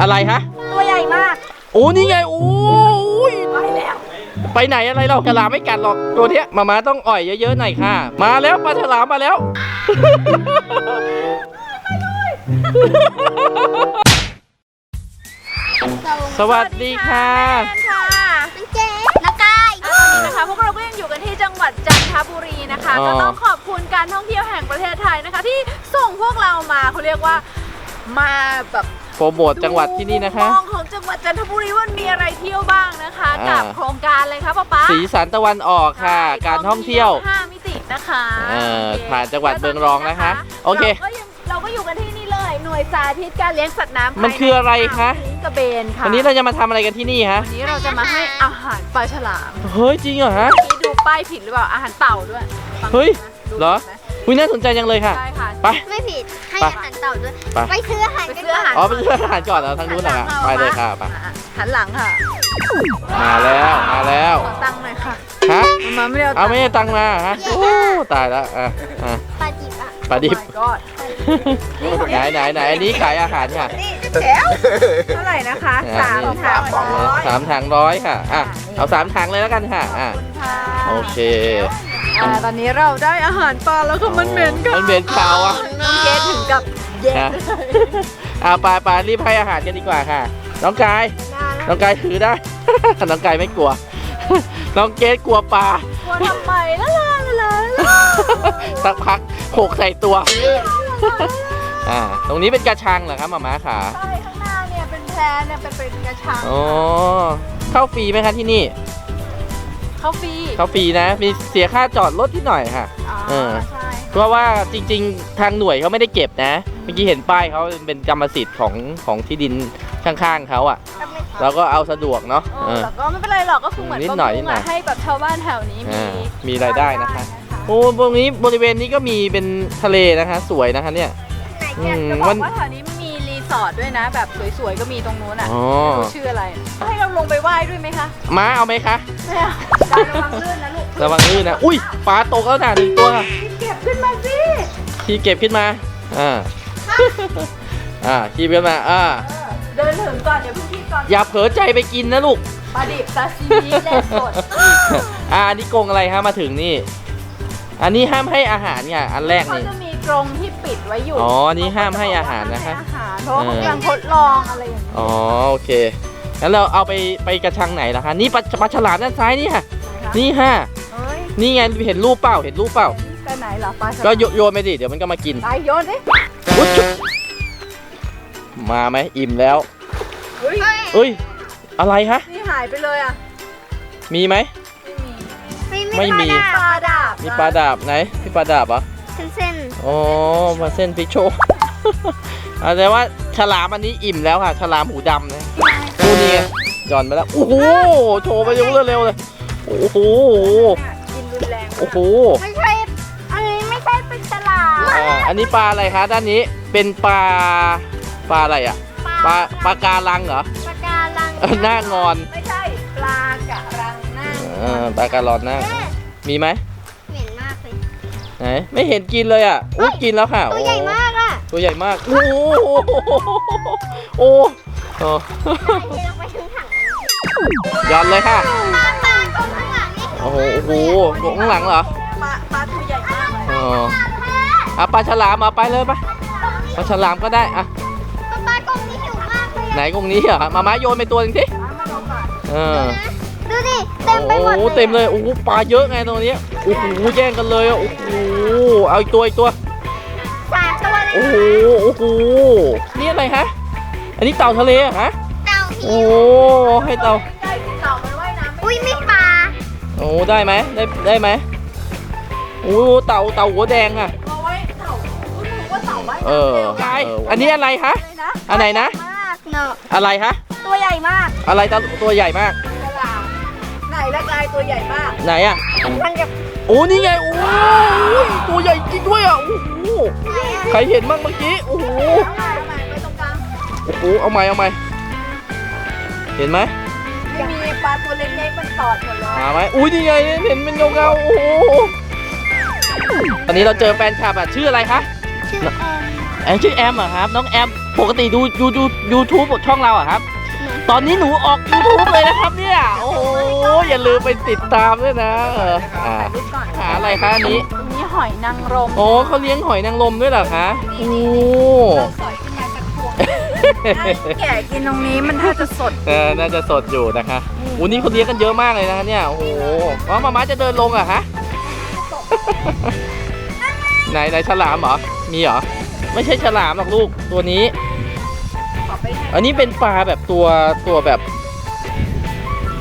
อะไรฮะ ตัวใหญ่มากโอ้นี่ไงโอ้ยไปแล้วไปไหนอะไรเราฉลามไม่กัดหรอกตัวเนี้ยมามาต้องอ่อยเยอะๆหน่อยค่ะ มาแล้วปลาฉลามมาแล้วสวัสดีค่ะแฟนค่ะมันเจ๊นักกายอ่านะคะพวกเราก็ยังอยู่กันที่จังหวัดจันทบุรีนะคะอ๋อ ก็ต้องขอบคุณการท่องเที่ยวแห่งประเทศไทยนะคะ ที่ส่งพวกเรามาเขาเรียกว่ามาแบบ โปรโมทจังหวัดที่นี่นะคะ มองของจังหวัดจันทบุรีว่ามีอะไรเที่ยวบ้างนะคะ อ่ากั กับโครงการเลยค่ะป๊าป๊าสีสันตะวันออกค่ะ การท่องเที่ยว ห้ามิตินะคะเออโอเคผ่านจังหวัดเมืองรองนะคะโอเคราก็ยังเราก็อยู่กันที่นี่เลยหน่วยสาธิตการเลี้ยงสัตว์น้ำมันคืออะไรคะ ลิงกระเบนค่ะวันนี้เราจะมาทำอะไรกันที่นี่ฮะ วันนี้เราจะมาให้อาหารปลาฉลามเฮ้ยจริงเหรอฮะนี่ดูป้ายผิดหรือเปล่าอาหารเต่าด้วยฟังเฮ้ยดูนะเหรอ ดูนะ อุ้ยน่าสนใจจังเลยค่ะ ใช่ค่ะ ไป ไม่ผิดให้ไปอาหารเต่าด้วยไป ไปซื้ออาหารไปกันซื้ออาหาร อ๋อไปซื้ออาหารก่อนเหรอทางนู้นเหรอคะไปเลยค่ะไปอ่หันหลังค่ะมาแล้วมาแล้วขอตังค์หน่อยค่ะฮะมาไม่ได้เอาเอาไม่ได้ตังค์มาฮะโอ้ตายแล้วอะอะปลาดิบอะปลาดิบก็ไหนไหนไหนอันนี้ขายอาหารค่ะนี่แถวเท่าไหร่นะคะอะสามนี่ถังร้อยสามถังร้อยค่ะอะเอาสามถังเลยแล้วกันค่ะขอะอบคุณค่ะ โอเค อ่าตอนนี้เราได้อาหารปลาแล้วค่ะมันเหม็นค่ะมันเหม็นขาวอะ น้องเกดถึงกับเย็นนะอะไปไปรีบให้อาหารกันดีกว่าค่ะ น้องกายน้องกายถือได้ น้องกายไม่กลัว น้องเกดกลัวปลา กลัวทำไมละลาละลาละลาสักพักโขกใส่ตัว อ่า ตรงนี้เป็นกระชังเหรอครับหมาม้าขาใช่ข้างหน้าเนี่ยเป็นแพรเนี่ยเป็นเป็นกระชังอ๋อ เข้าฟรีไหมคะที่นี่ เขาฟรีเข้าฟรีนะ มีเสียค่าจอดรถที่หน่อยค่ะ อ๋อเออ ใช่เพราะว่าจริง ๆ ทางหน่วยเขาไม่ได้เก็บนะ เมื่อกี้เห็นป้ายเขาเป็นกรรมสิทธิ์ของของที่ดินข้างๆเขาอะ่ะเราก็เอาสะดวกเนาะเออ แต่ก็ไม่เป็นไรหรอกก็คือเหมือนนิดหน่อยบำรุงนิดหน่อยอะให้แบบชาวบ้านแถวนี้มีอ่ามีรายได้นะคะ โอ้ตรงนี้บริเวณนี้ก็มีเป็นทะเลนะคะ สวยนะคะเนี่ยอืมจะบอวันกว่าแถวนี้มีรี สอร์ทด้วยนะ แบบสวยๆก็มีตรงนู้นอะอ๋อ ไม่รู้ชื่ออะไร ให้เราลงไปไหว้ด้วยไหมคะม้าเอาไหมคะ ไม่เอาการระวังลื่นนะลูกระวังลื่นนะ อุ้ยปลาตกแล้วนะหนึ่งตัว เก็บขึ้นมาสิที่เก็บขึ้นมา อ่า อ่าคีบขึ้นมา อ่าเดินถึงก่อนเดี๋ยวเพิ่งคิดก่อนอย่าเผลอใจไปกินนะลูก ปลาดิบซาซิมิและสดอ่าอันนี้กรงอะไรฮะมาถึงนี่ อันนี้ห้ามให้อาหารไงอันแรกเขานี่ จะมี กรงที่ปิดไว้อยู่อ๋ออันนี้ห้ามให้อาหารนะคะห้ามให้อาหารเพราะว่าเขากำลังทดลองอะไรอย่างนี้อ๋อโอเคงั้นเราเอาไปไปกระชังไหนล่ะคะนี่ปลาปลาฉลามด้านซ้ายนี่ค่ะนะคะนี่ฮะเอ้ยนี่ไงเห็นรูปเปล่าเห็นรูปเปล่าไปไหนเหรอปลาฉลามก็โยโยนไปดิเดี๋ยวมันก็มากินไปโยนดิอุ๊ยจุ๊บมาไหมอิ่มแล้วเฮ้ยเอ้ยอะไรฮะนี่หายไปเลยอะมีไหม ไม่มีไม่มี ปลาดาบมีปลาดาบไหนมีปลาดาบเหรอเส้น อ๋อมาเส้นฟิชโชอาแต่ว่าฉลามอันนี้อิ่มแล้วค่ะ ฉลามหูดำนะดูนี่ไงหย่อนไปแล้ว โอ้โห โชว์ไปเร็วๆเร็วๆเลย โอ้โห กินรุนแรงโอ้โห ไม่ใช่ อันนี้ไม่ใช่เป็นฉลามอ่าอันนี้ปลาอะไรคะด้านนี้ เป็นปลา ปลาอะไรอะ ปลาปลาการังเหรอ ปลาการังเออหน้างอน ไม่ใช่ ปลากระรังหน้าเออปลาการอนหน้าแม่มีไหม ไหนไม่เห็นกินเลยอะอุ้ยกินแล้วค่ะตัวใหญ่มากอะตัวใหญ่มาก โอ้โหโอ้โหเดี๋ยวเราไปถึงถังหย่อนเลยค่ะปลาปลาตรงข้างหลังนี่โอ้โหโอ้โหอยู่ข้างหลังเหรอปลาปลาตัวใหญ่มากเลยอ๋ออะปลาฉลามมาไปเลยปะปลาฉลามก็ได้อะปลาปลากรงนี้หิวมากเลยไหนกรงนี้เหรอมาม้าโยนไปตัวหนึงสิปลามาลงก่อนเออดูดิเต็มไปหมดโอ้โหเต็มเลยโอ้โหปลาเยอะไงตรงนี้โอ้โหแย่งกันเลยอะโอ้โหเอาอีกตัวอีกตัวสามตัวเลยโอ้โหโอ้โหนี่อะไรฮะอันนี้เต่าทะเลเหรอะฮะเต่าโอ้หิวโหให้เต่าใกล้ที่เต่ามันว่ายน้ำไม่อุ้ยไม่ปลาโอ้ได้ไหมได้ได้ไหมโอ้เต่าเต่าหัวแดงค่ะเอาไว้เต่าคุณรู้ว่าเต่าว่ายเอน้ำอเร็วกายอันนี้อะไรคะเลยนะอันไหนนะมากเนาะอะไรฮะตัวใหญ่มาก อะไรตัวตัวใหญ่มากฉลาม ไหนละกายตัวใหญ่มาก ไหนอะ มันจะโอ้นี่ไงโอ้ยตัวใหญ่จริงด้วยอะโอ้โหใครเห็นบ้างเมื่อกี้โอ้โหเอาใหม่เอาใหม่ไปตรงกลางโอ้โหเอาใหม่เอาใหม่เห็นไหมไม่มีปลาตัวเล็กๆมันตอดหมดเลยหาไหมอุ้ยนี่ไงเห็นเป็นเงาเงาๆโอ้โหตอนนี้เราเจอแฟนคลับอะชื่ออะไรคะชื่อแอมแอมชื่อแอมเหรอครับ น้องแอมปกติดูดูดูยูทูบช่องเราเหรอะครับ ตอนนี้หนูออก YouTube เลยนะครับเนี่ย โอ้โหอย่าลืมไปติดตามด้วยนะเอออ่ารูปก่อนหาอะไรคะอันนี้ ตรงนี้หอยนางรมโอ้เขาเลี้ยงหอยนางรมด้วยเหรอคะโอ้สอยขึ้นมาจากพวงแก่กินตรงนี้มันถ้าจะสด เออน่าจะสดอยู่นะคะโอ้นี่เขาเลี้ยงกันเยอะมากเลยนะคะเนี่ย โอ้โหอ๋อมาม่าจะเดินลงเหรอะฮะ ไหนไหนฉลามเหรอ มีเหรอ ไม่ใช่ฉลามหรอกลูกตัวนี้ขอ ไปให้อันนี้เป็นปลาแบบตัวตัวแบบ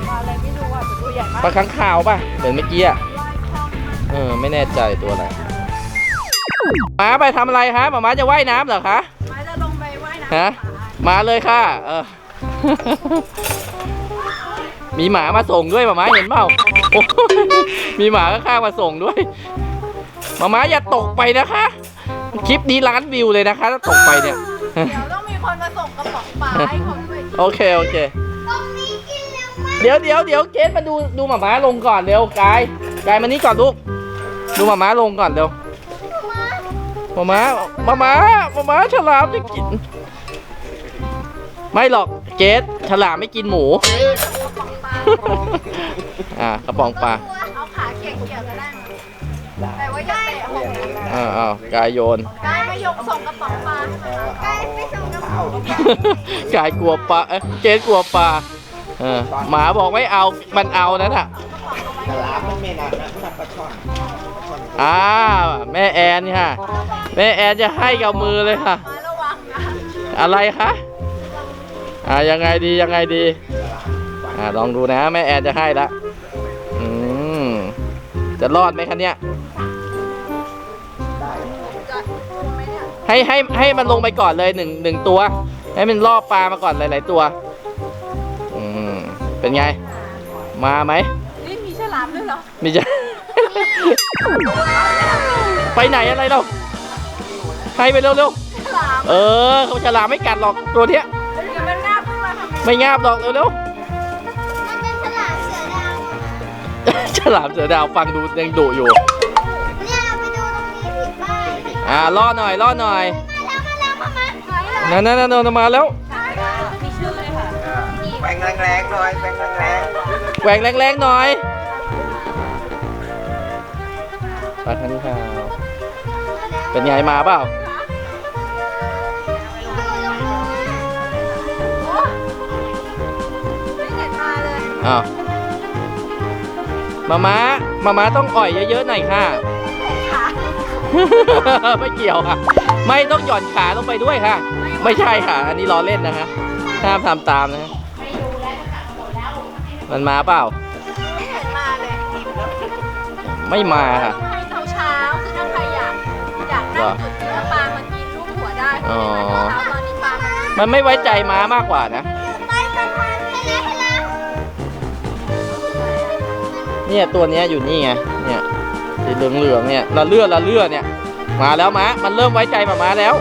ปลาอะไรไม่รู้อะแต่ตัวใหญ่มากปลาค้างคาวป่ะ เหมือนเมื่อกี้อะไล่ข้ามเออ ไม่แน่ใจตัวอะไรหมาไปทำอะไรคะหมาม้าจะว่ายน้ำเหรอคะไม้จะลงไปว่ายน้ำฮะปลามาเลยค่ะ เออ มีหมามาส่งด้วยหมาม้าเห็นเปล่าโอ้มีหมาข้างๆมาส่งด้วยหมาม้าอย่าตกไปนะคะ คลิปนี้ล้านวิวเลยนะคะ ถ้าตกไปเนี่ย เดี๋ยวต้องมี คนมาส่งกระป๋องปลาให้เขาด้วยโอเคโอเค ตรงนี้กินเร็วมากเดี๋ยวเดี๋ยวเดี๋ยวเกสมาดูดูหมาม้าลงก่อนเร็วกายกายมานี่ก่อนลูกดูหมาม้าลงก่อนเร็วหมาม้าหมาม้าหมาม้าฉลามจะกิน ไม่หรอกเกสฉลามไม่กินหมู กระป๋องปลาอ่ากระป๋องปลา เอาขาเกี่ยวเกี่ยวก็ได้นะแต่ว่าอย่าเตะหกนะ อ้าวอ้าวกายโยนได้มายกส่งกระป๋องปลาให้มันนะใกล้ไปส่งกระเป๋ากายกลัวปลาเอ้ยเกสกลัวปลาเออหมาบอกไม่เอามันเอานั่นอะฉลามมันไม่นานนะนับปลาช่อนอ้าวแม่แอนค่ะ แม่แอนจะให้กับมือเลยค่ะ มาระวังนะอะไรคะอ่ายังไงดียังไงดีอ่าลองดูนะ แม่แอนจะให้ละอืมจะรอดไหมคะเนี่ย ให้ให้ให้มันลงไปก่อนเลยหนึ่งหนึ่งตัว ให้มันล่อปลามาก่อนหลาย ๆ ตัว อืมเป็นไง มาไหมนี่มีฉลามด้วยเหรอไมีจะ ไปไหนอะไรเราให้ไปเร็วฉลามๆเออเขาฉลามไม่กัดหรอกตัวเนี้ย เดี๋ยวมันงาบขึ้นมาทำไงไม่งาบหรอกเร็วมันเป็นฉลามเสือดาว ๆ ฉลามเสือดาวฟังดูยังดุอยู่เนี่ย อ่าล่อหน่อยล่อหน่อยมาแล้วมาแล้วมามาไหนล่ะนั่นนั่นนั่นมาแล้วมีชื่อเลยค่ะแบ่งแรงๆหน่อยแบ่งแรงแหวงแรงๆหน่อยปลาคันขาวเป็นไงมาเปล่าโอ้ไม่เห็นมาเลยอ้าวมาม้ามาม้าต้องอ่อยเยอะๆหน่อยค่ะขา ไม่เกี่ยวค่ะ ไม่ต้องหย่อนขาลงไปด้วยค่ะ ไม่ใช่ค่ะ อันนี้ล้อเล่นนะคะห้ามทำตามนะมันมาเปล่า ไม่เห็นมาเลยไม่มาค่ะให้เช้าเช้าๆคือถ้าใครอยากอยากนั่งจุดเนื้อปลามากินลูกหัวได้เพราะฉะนั้นเช้าๆตอนนี้ปลามันมันไม่ไว้ใจม้ามากกว่านะไปไปไปไปแล้วไปแล้วเนี่ยตัวเนี้ยอยู่นี่ไง เหลืองเหลืองๆเนี่ยละเลือดละเลือดเนี่ย มาแล้วมามันเริ่มไว้ใจมามาแล้ว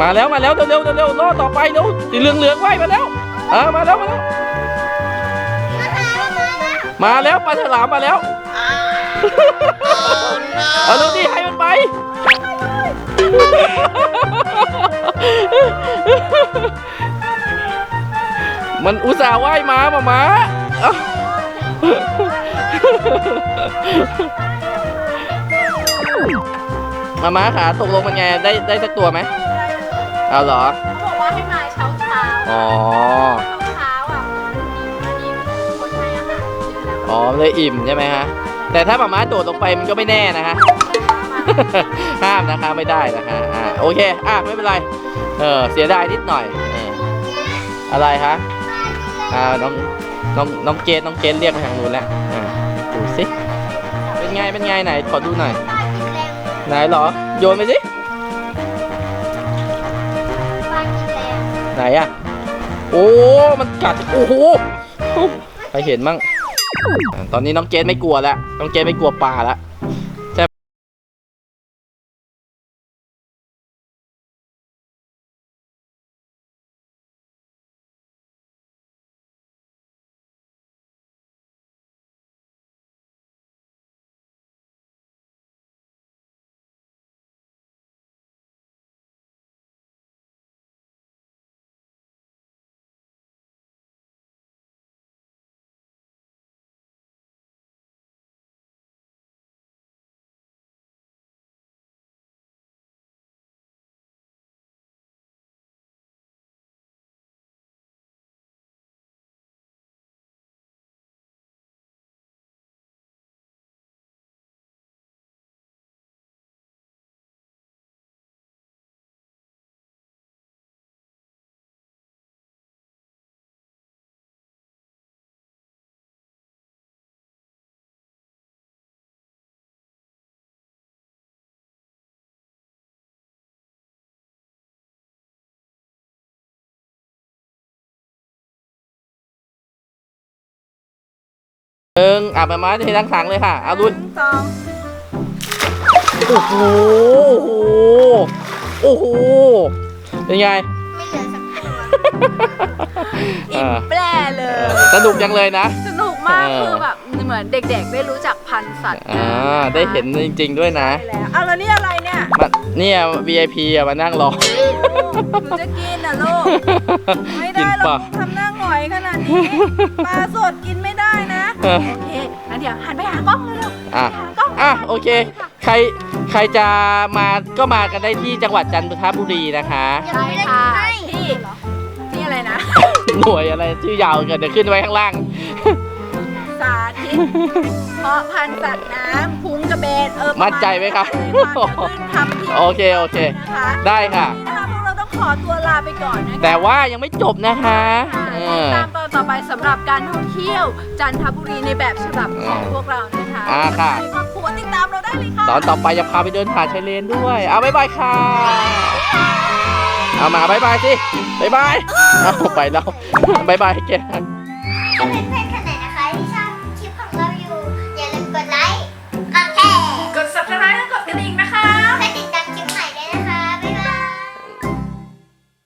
มาแล้วมาแล้วมาแล้วมาแล้วมาแล้วเร็วเร็วรอต่อไปเร็วสีเหลืองเหลืองๆไว้มาแล้วเออมาแล้วมาแล้วมาแล้วมาแล้ว มาแล้วปลาฉลามมาแล้วเอาเร็วดิให้มันไปมันอุตส่าห์ว่ายมามามา มาม้าขาตกลงเป็นไงได้ได้สักตัวไหมเอาเหรอ เขาบอกว่าให้มาเช้าเช้าๆอ๋อเช้าๆอะมันมีคนให้อาหารเยอะแล้วอ๋อเลยอิ่มใช่ไหมฮะ แต่ถ้ามาม้าโดดลงไปมันก็ไม่แน่นะฮะห้ามนะคะไม่ได้นะคะอ่าโอเค อะไม่เป็นไร เออเสียดายนิดหน่อยเอออะไรคะอ่าน้องน้องน้องเกดน้องเกดเรียกมาทางนู้นแล้วอ่า ดูสิ เป็นไง เป็นไงไหน ขอดูหน่อยป้ากินแรงไหนเหรอ โยนไปสิป้ากินแรงไหนอะโอ้ มันกัด โอ้โหใครเห็นมั่งอ่าตอนนี้น้องเกดไม่กลัวแล้ว น้องเกดไม่กลัวปลาแล้ว หนึ่งอะมามาเททั้งถังเลยค่ะเอาลุยหนึ่งสองโอ้โหโอ้โหโอ้โหเป็นไง ไม่เหลือสักตัวอิ่มแปร่เลเอยอสนุกจังเลยนะ สนุกมากเออคือแบบเหมือนเด็กๆ ได้รู้จักพันธุ์สัตว์อ่าได้เห็นจริง ๆ ด้วยนะใช่แล้วเอาแล้วนี่อะไรเนี่ยมาเนี่ย VIP อะมานั่งรอหนูจะกินนะลูก ไม่ได้กินเราปะทำหน้าหงอยขนาดนี้ปลาสดกินไม่ได้นะเออ โอเคงั้นเดี๋ยวหันไปหากล้องเลยลูกอะ หันไปหากล้องอะโอเค ใครใครจะมาก็มากันได้ที่จังหวัดจันทบุรีนะคะ ใช่ค่ะที่ที่อะไรนะ หน่วยอะไรชื่อยาวเกินเดี๋ยวขึ้นไว้ข้างล่าง สาธิต เพาะพันธุ์สัตว์น้ำพุงกระเบนเออมั่นใจไหมคะ ความจะขึ้นทำที่โอเคโอเค นะคะได้ค่ะวัน ขอตัวลาไปก่อนนะคะ แต่ว่ายังไม่จบนะคะเอติดอตามตอนต่อไปสำหรับการท่องเที่ยว จันทบุรีในแบบฉบับของพวกเรานะคะอ่าค่ะใครครอบครัวติดตามเราได้เลยค่ะ ตอนต่อไปจะพาไปเดินหาดชายเลนด้วย เอาบ๊ายบายค่ะ เอามาบ๊ายบายสิบ๊ายบายเอาไปแล้วบ๊ายบายแกถ้าเป็นเพื่อนๆคนไหนนะคะที่ชอบ